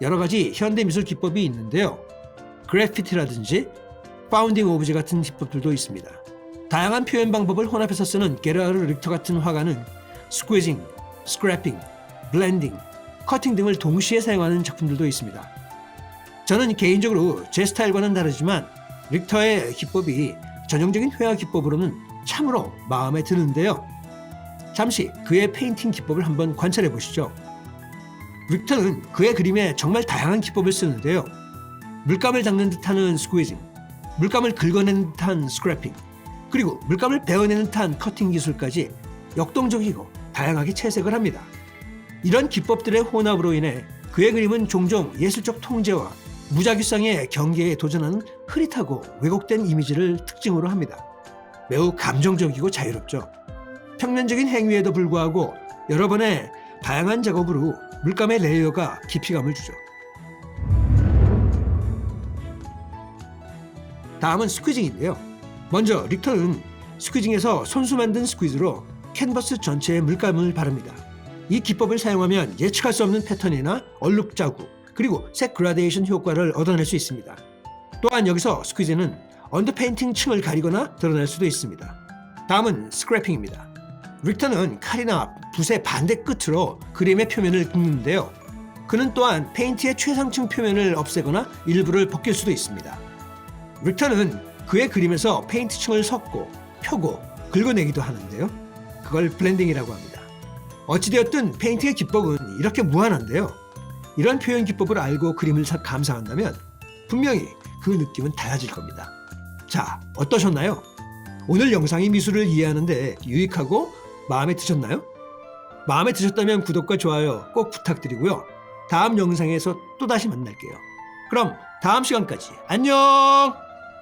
여러 가지 현대 미술 기법이 있는데요. 그래피티라든지 파운딩 오브제 같은 기법들도 있습니다. 다양한 표현 방법을 혼합해서 쓰는 게르하르 릭터 같은 화가는 스퀴징, 스크래핑, 블렌딩, 커팅 등을 동시에 사용하는 작품들도 있습니다. 저는 개인적으로 제 스타일과는 다르지만 릭터의 기법이 전형적인 회화 기법으로는 참으로 마음에 드는데요. 잠시 그의 페인팅 기법을 한번 관찰해 보시죠. 릭터는 그의 그림에 정말 다양한 기법을 쓰는데요. 물감을 닦는 듯하는 스퀴징, 물감을 긁어내는 듯한 스크래핑, 그리고 물감을 베어내는 듯한 커팅 기술까지 역동적이고 다양하게 채색을 합니다. 이런 기법들의 혼합으로 인해 그의 그림은 종종 예술적 통제와 무작위성의 경계에 도전하는 흐릿하고 왜곡된 이미지를 특징으로 합니다. 매우 감정적이고 자유롭죠. 평면적인 행위에도 불구하고 여러 번의 다양한 작업으로 물감의 레이어가 깊이감을 주죠. 다음은 스퀴징인데요. 먼저 릭터는 스퀴징에서 손수 만든 스퀴즈로 캔버스 전체에 물감을 바릅니다. 이 기법을 사용하면 예측할 수 없는 패턴이나 얼룩 자국, 그리고 색 그라데이션 효과를 얻어낼 수 있습니다. 또한 여기서 스퀴즈는 언더페인팅 층을 가리거나 드러낼 수도 있습니다. 다음은 스크래핑입니다. 릭터는 칼이나 붓의 반대 끝으로 그림의 표면을 긁는데요. 그는 또한 페인트의 최상층 표면을 없애거나 일부를 벗길 수도 있습니다. 릭터는 그의 그림에서 페인트층을 섞고 펴고 긁어내기도 하는데요. 그걸 블렌딩이라고 합니다. 어찌되었든 페인팅의 기법은 이렇게 무한한데요. 이런 표현 기법을 알고 그림을 사- 감상한다면 분명히 그 느낌은 달라질 겁니다. 자, 어떠셨나요? 오늘 영상이 미술을 이해하는데 유익하고 마음에 드셨나요? 마음에 드셨다면 구독과 좋아요 꼭 부탁드리고요. 다음 영상에서 또 다시 만날게요. 그럼 다음 시간까지 안녕!